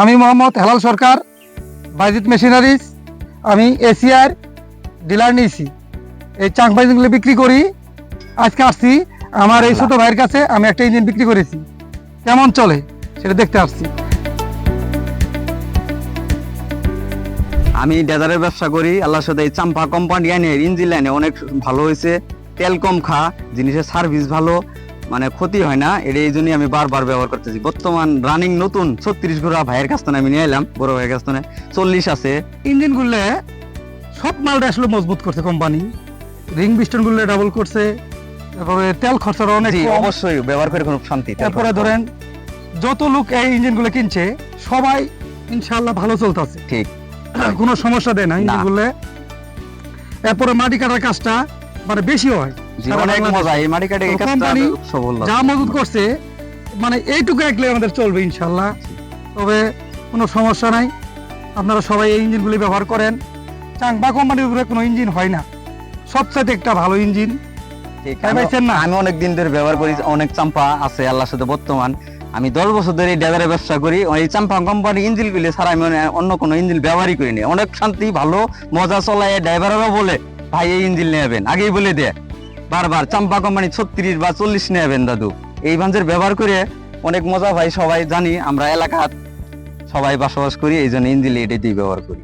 আমি মোহাম্মদ হেলাল সরকার বাইজিৎ মেশিনারিজ, আমি এশিয়ার ডিলার নিয়েছি। এই চাং বাইজিংগুলো বিক্রি করি। আজকে আসছি, আমার এই ছোটো ভাইয়ের কাছে আমি একটা ইঞ্জিন বিক্রি করেছি। কেমন চলে সেটা দেখতে আসছি। আমি ডেজারের ব্যবসা করি, আল্লাহর সাথে এই চাম্পা কোম্পানি আনে ইঞ্জিন লাইনে অনেক ভালো হয়েছে। তেল কম খা, জিনিসের সার্ভিস ভালো। মানে ক্ষতি হয় না এটা এই জন্যই আমি বারবার ব্যবহার করতেছি। বর্তমান রানিং নতুন ছত্রিশ ঘোড়া ভাইয়ের কাছ থেকে আমি নিয়ে এলাম বড় ভাইয়ের কাছ থেকে। চল্লিশ আছে। ইঞ্জিনগুলো সব মালটা আসলে মজবুত করছে কোম্পানি রিং পিস্টনগুলো ডাবল করছে তারপরে তেল খরচাটা অনেক অবশ্যই ব্যবহার করে খুব শান্তি তারপরে ধরেন যত লোক এই ইঞ্জিনগুলো কিনছে সবাই ইনশাআল্লাহ ভালো চলতেছে। ঠিক। কোনো সমস্যা দেয় না না। ইঞ্জিনগুলো এরপরে মাটি কাটার কাজটা মানে বেশি হয়। যা মজুত করছে মানে এইটুকু একলে আমাদের চলবে ইনশাল্লাহ। তবে কোনো সমস্যা নাই। আপনারা সবাই এই ইঞ্জিনগুলি ব্যবহার করেন। চাংবা কোম্পানির উপরে কোনো ইঞ্জিন হয় না। সবচাইতে একটা ভালো ইঞ্জিন। আমি- অনেক দিন ধরে ব্যবহার করি অনেক চাম্পা আছে আল্লাহর সাথে বর্তমান। আমি দশ বছর ধরে ড্রাইভারের ব্যবসা করি। এই চাম্পা কোম্পানি ইঞ্জিন গুলি ছাড়া আমি অন্য কোনো ইঞ্জিন ব্যবহারই করিনি অনেক শান্তি ভালো মজা চলায় ড্রাইভাররাও বলে ভাই এই ইঞ্জিন নেবেন। আগেই বলে দে বারবার চাম্পা কোম্পানি ছত্রিশ বা চল্লিশ নেবেন দাদু। এই ভাঞ্জের ব্যবহার করে অনেক মজা ভাই সবাই জানি আমরা এলাকার সবাই বসবাস করি, এই জন্য এটাই ব্যবহার করি।